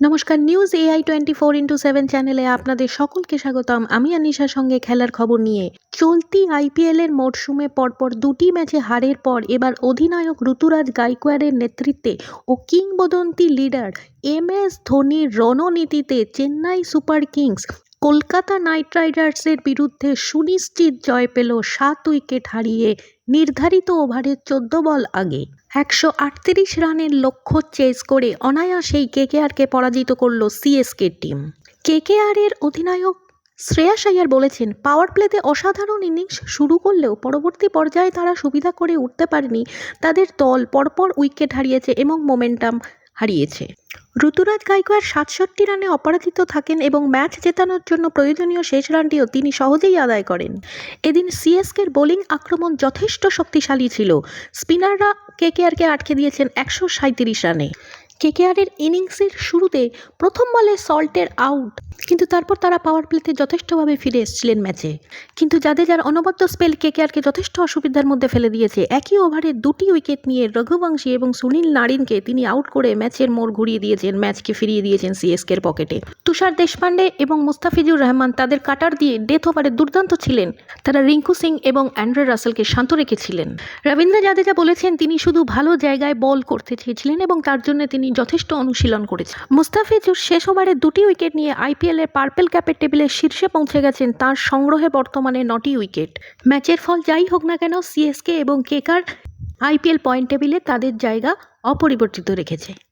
নমস্কার news AI twenty four into seven চ্যানেলে আপনাদের সকলকে স্বাগতম। আমি আনিশার সঙ্গে খেলার খবর নিয়ে। চলতি আইপিএলের মরশুমে পরপর দুটি ম্যাচে হারের পর এবার অধিনায়ক ঋতুরাজ গাইকোয়াড়ের নেতৃত্বে ও কিংবদন্তি লিডার এম এস ধোনির রণনীতিতে Chennai Super Kings Kolkata Knight রাইডার্সের বিরুদ্ধে সুনিশ্চিত জয় পেল সাত উইকেট হারিয়ে নির্ধারিত ওভারের চোদ্দ বল আগে। একশো আটত্রিশ রানের লক্ষ্য চেজ করে অনায়াসেই কেকেআরকে পরাজিত করল সিএসকে টিম। কেকেআরের অধিনায়ক শ্রেয়াস আয়ার বলেছেন, পাওয়ার প্লেতে অসাধারণ ইনিংস শুরু করলেও পরবর্তী পর্যায়ে তারা সুবিধা করে উঠতে পারেনি। তাদের দল পরপর উইকেট হারিয়েছে এবং মোমেন্টাম হারিয়েছে। ঋতুরাজ গাইকোয়ার সাতষট্টি রানে অপরাজিত থাকেন এবং ম্যাচ জেতানোর জন্য প্রয়োজনীয় শেষ রানটিও তিনি সহজেই আদায় করেন। এদিন সিএসকের বোলিং আক্রমণ যথেষ্ট শক্তিশালী ছিল। স্পিনাররা কেকেআরকে আটকে দিয়েছেন একশো সাঁত্রিশ রানে। কেকেআরের ইনিংসের শুরুতে প্রথম বলে সল্টের আউট, কিন্তু তারপর তারা পাওয়ার প্লেতে যথেষ্টভাবে ফিরে এসেছিলেন ম্যাচে। কিন্তু যার অনবদ্য স্পেল কেকেআরকে যথেষ্ট অসুবিধার মধ্যে ফেলে দিয়েছে, একই ওভারে দুটি উইকেট নিয়ে রঘুবংশী এবং সুনীল নারিনকে তিনি আউট করে ম্যাচের মোড় ঘুরিয়ে দিয়েছেন, ম্যাচকে ফিরিয়ে দিয়েছেন সিএসকের পকেটে তুষার দেশপান্ডে এবং মুস্তাফিজুর রহমান তাদের কাটার দিয়ে ডেথ ওভারে দুর্দান্ত ছিলেন। তারা রিঙ্কু সিং এবং অ্যান্ড্রে রাসেলকে শান্ত রেখেছিলেন। রবীন্দ্র জাদেজা বলেছেন, তিনি শুধু ভালো জায়গায় বল করতে চেয়েছিলেন এবং তার জন্য তিনি যথেষ্ট অনুশীলন করেছে মুস্তাফিজুর শেষ ওভারে দুটি উইকেট নিয়ে আইপিএলের পার্পেল ক্যাপের টেবিলে শীর্ষে পৌঁছে গেছেন তার সংগ্রহে বর্তমানে নটি উইকেট। ম্যাচের ফল যাই হোক না কেন সিএসকে এবং কেকার আইপিএল পয়েন্ট টেবিলে তাদের জায়গা অপরিবর্তিত রেখেছে।